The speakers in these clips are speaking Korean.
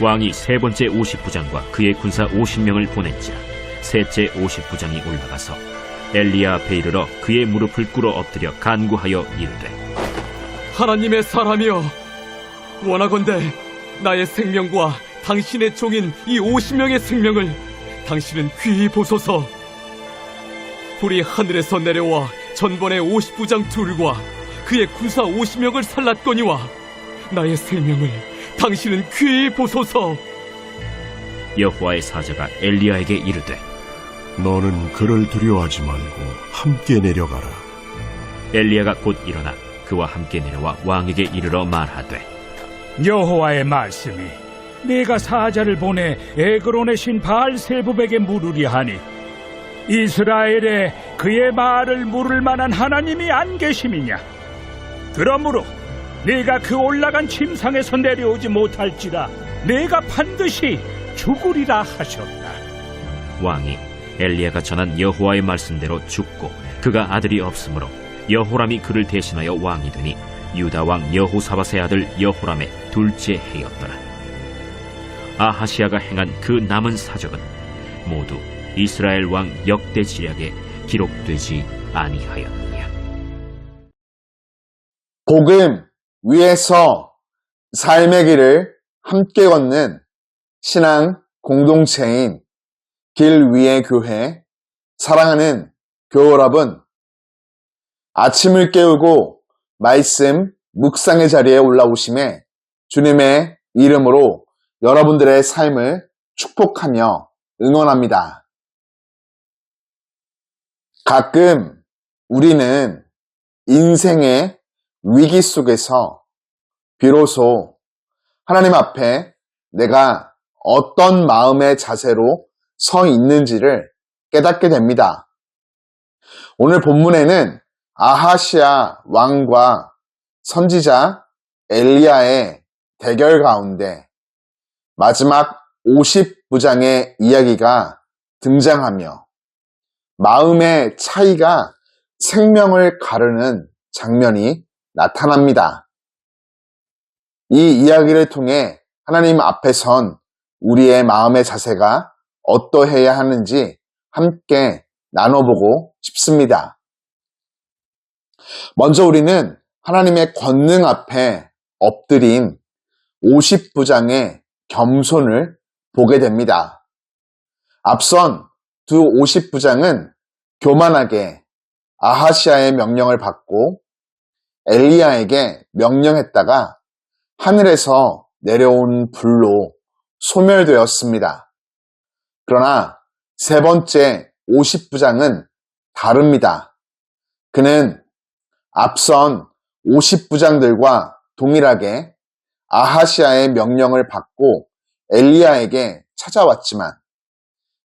왕이 세 번째 50부장과 그의 군사 50명을 보낸지라. 셋째 50부장이 올라가서 엘리야 앞에 이르러 그의 무릎을 꿇어 엎드려 간구하여 이르되 하나님의 사람이여 원하건대 나의 생명과 당신의 종인 이 50명의 생명을 당신은 귀히 보소서. 불이 하늘에서 내려와 전번의 50부장 둘과 그의 군사 50명을 살랐거니와 나의 생명을 당신은 귀히 보소서 여호와의 사자가 엘리야에게 이르되 너는 그를 두려워하지 말고 함께 내려가라. 엘리야가 곧 일어나 그와 함께 내려와 왕에게 이르러 말하되 여호와의 말씀이 내가 사자를 보내 에그론의 신 바알세부백에 물으리 하니 이스라엘에 그의 말을 물을 만한 하나님이 안 계심이냐 그러므로 내가 그 올라간 침상에서 내려오지 못할지라 내가 반드시 죽으리라 하셨다 왕이 엘리야가 전한 여호와의 말씀대로 죽고 그가 아들이 없으므로 여호람이 그를 대신하여 왕이 되니 유다 왕 여호사밧의 아들 여호람의 둘째 해였더라. 아하시아가 행한 그 남은 사적은 모두 이스라엘 왕 역대 지략에 기록되지 아니하였느냐. 복음 위에서 삶의 길을 함께 걷는 신앙 공동체인 길 위의 교회 사랑하는 교회 여러분 아침을 깨우고 말씀 묵상의 자리에 올라오심에 주님의 이름으로 여러분들의 삶을 축복하며 응원합니다. 가끔 우리는 인생의 위기 속에서 비로소 하나님 앞에 내가 어떤 마음의 자세로 서 있는지를 깨닫게 됩니다. 오늘 본문에는 아하시아 왕과 선지자 엘리야의 대결 가운데 마지막 50부장의 이야기가 등장하며 마음의 차이가 생명을 가르는 장면이 나타납니다. 이 이야기를 통해 하나님 앞에 선 우리의 마음의 자세가 어떠해야 하는지 함께 나눠보고 싶습니다. 먼저 우리는 하나님의 권능 앞에 엎드린 50부장의 겸손을 보게 됩니다. 앞선 두 50부장은 교만하게 아하시아의 명령을 받고 엘리야에게 명령했다가 하늘에서 내려온 불로 소멸되었습니다. 그러나 세 번째 50부장은 다릅니다. 그는 앞선 50부장들과 동일하게 아하시아의 명령을 받고 엘리야에게 찾아왔지만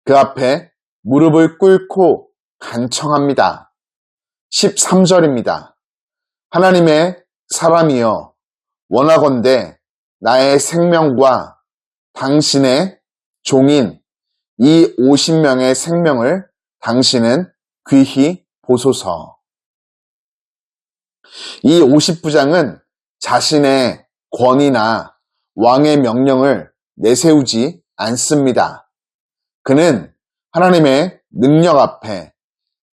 그 앞에 무릎을 꿇고 간청합니다. 13절입니다. 하나님의 사람이여 원하건대 나의 생명과 당신의 종인 이 50명의 생명을 당신은 귀히 보소서. 이 50부장은 자신의 권위나 왕의 명령을 내세우지 않습니다. 그는 하나님의 능력 앞에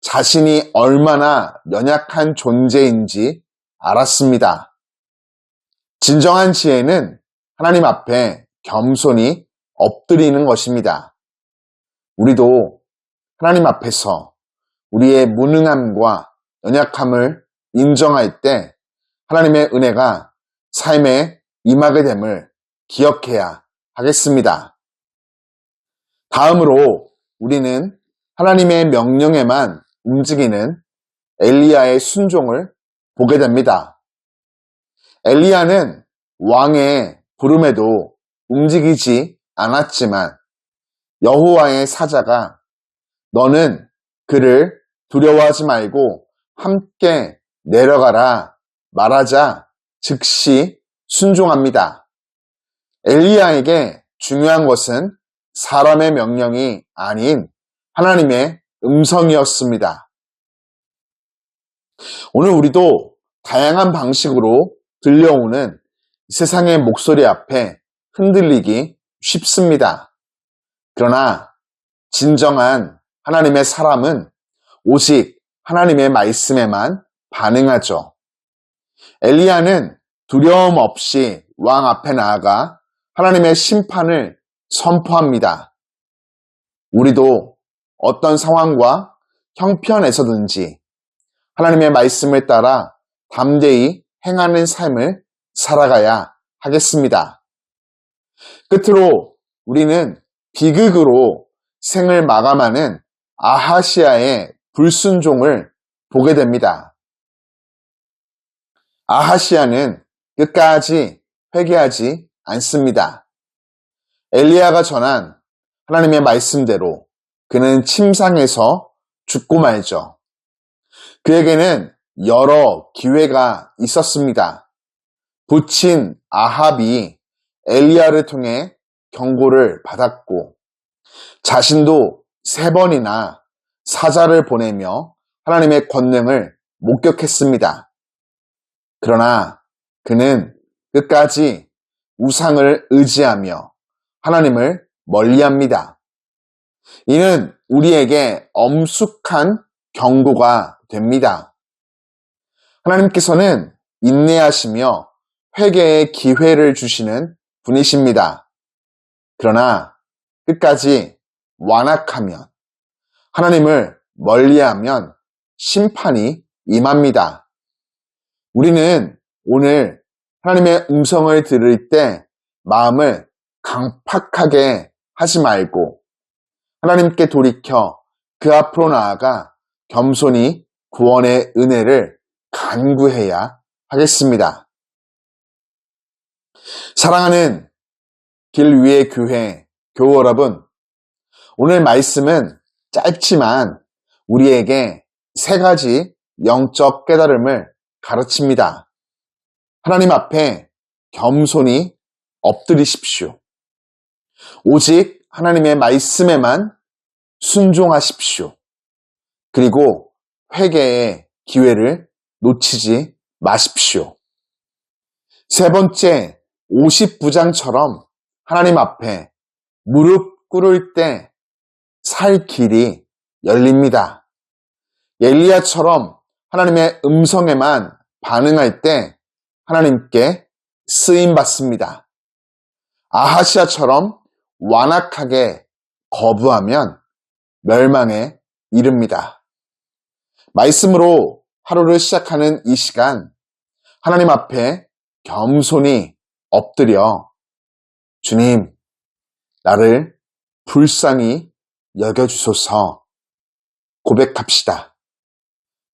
자신이 얼마나 연약한 존재인지 알았습니다. 진정한 지혜는 하나님 앞에 겸손히 엎드리는 것입니다. 우리도 하나님 앞에서 우리의 무능함과 연약함을 인정할 때 하나님의 은혜가 삶에 임하게 됨을 기억해야 하겠습니다. 다음으로 우리는 하나님의 명령에만 움직이는 엘리야의 순종을 보게 됩니다. 엘리야는 왕의 부름에도 움직이지 않았지만 여호와의 사자가 너는 그를 두려워하지 말고 함께 내려가라 말하자 즉시 순종합니다. 엘리야에게 중요한 것은 사람의 명령이 아닌 하나님의 음성이었습니다. 오늘 우리도 다양한 방식으로 들려오는 세상의 목소리 앞에 흔들리기 쉽습니다. 그러나 진정한 하나님의 사람은 오직 하나님의 말씀에만 반응하죠. 엘리야는 두려움 없이 왕 앞에 나아가 하나님의 심판을 선포합니다. 우리도 어떤 상황과 형편에서든지 하나님의 말씀을 따라 담대히 행하는 삶을 살아가야 하겠습니다. 끝으로 우리는 비극으로 생을 마감하는 아하시아의 불순종을 보게 됩니다. 아하시아는 끝까지 회개하지 않습니다. 엘리야가 전한 하나님의 말씀대로 그는 침상에서 죽고 말죠. 그에게는 여러 기회가 있었습니다. 부친 아합이 엘리야를 통해 경고를 받았고 자신도 세 번이나 사자를 보내며 하나님의 권능을 목격했습니다. 그러나 그는 끝까지 우상을 의지하며 하나님을 멀리합니다. 이는 우리에게 엄숙한 경고가 됩니다. 하나님께서는 인내하시며 회개의 기회를 주시는 분이십니다. 그러나 끝까지 완악하면 하나님을 멀리하면 심판이 임합니다. 우리는 오늘 하나님의 음성을 들을 때 마음을 강팍하게 하지 말고 하나님께 돌이켜 그 앞으로 나아가 겸손히 구원의 은혜를 간구해야 하겠습니다. 사랑하는 길 위의 교회, 교우 여러분, 오늘 말씀은 짧지만 우리에게 세 가지 영적 깨달음을 가르칩니다. 하나님 앞에 겸손히 엎드리십시오. 오직 하나님의 말씀에만 순종하십시오. 그리고 회개의 기회를 놓치지 마십시오. 세 번째, 50부장처럼 하나님 앞에 무릎 꿇을 때 살 길이 열립니다. 엘리야처럼 하나님의 음성에만 반응할 때 하나님께 쓰임 받습니다. 아하시아처럼 완악하게 거부하면 멸망에 이릅니다. 말씀으로 하루를 시작하는 이 시간 하나님 앞에 겸손히 엎드려 주님 나를 불쌍히 여겨주소서 고백합시다.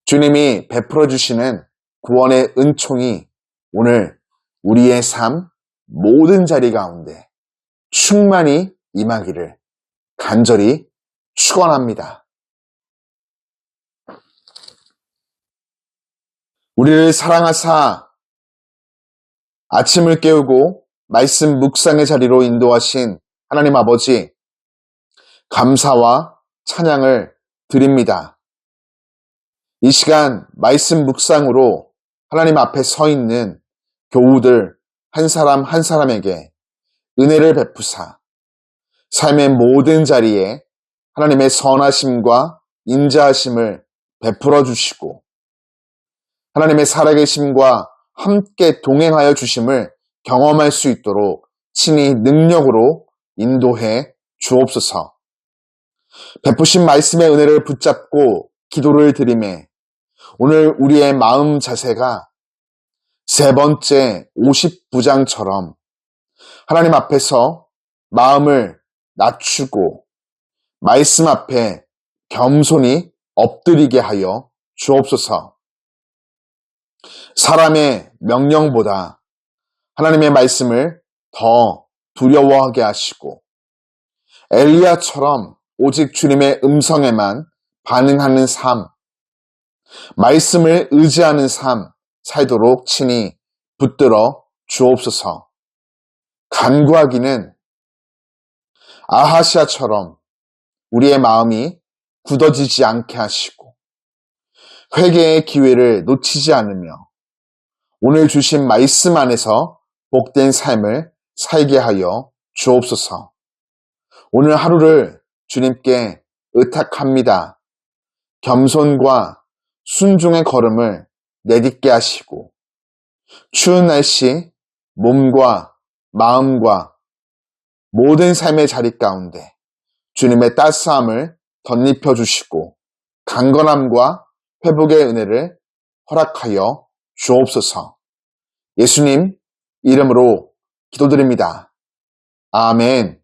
주님이 베풀어 주시는 구원의 은총이 오늘 우리의 삶 모든 자리 가운데 충만히 임하기를 간절히 축원합니다. 우리를 사랑하사 아침을 깨우고 말씀 묵상의 자리로 인도하신 하나님 아버지 감사와 찬양을 드립니다. 이 시간 말씀 묵상으로 하나님 앞에 서 있는 교우들 한 사람 한 사람에게 은혜를 베푸사 삶의 모든 자리에 하나님의 선하심과 인자하심을 베풀어 주시고 하나님의 살아계심과 함께 동행하여 주심을 경험할 수 있도록 친히 능력으로 인도해 주옵소서. 베푸신 말씀의 은혜를 붙잡고 기도를 드림에 오늘 우리의 마음 자세가 세 번째 50부장처럼 하나님 앞에서 마음을 낮추고 말씀 앞에 겸손히 엎드리게 하여 주옵소서. 사람의 명령보다 하나님의 말씀을 더 두려워하게 하시고 엘리야처럼 오직 주님의 음성에만 반응하는 삶, 말씀을 의지하는 삶 살도록 친히 붙들어 주옵소서. 간구하기는 아하시아처럼 우리의 마음이 굳어지지 않게 하시고 회개의 기회를 놓치지 않으며 오늘 주신 말씀 안에서 복된 삶을 살게 하여 주옵소서. 오늘 하루를 주님께 의탁합니다. 겸손과 순종의 걸음을 내딛게 하시고 추운 날씨 몸과 마음과 모든 삶의 자리 가운데 주님의 따스함을 덧입혀 주시고 강건함과 회복의 은혜를 허락하여 주옵소서. 예수님 이름으로 기도드립니다. 아멘.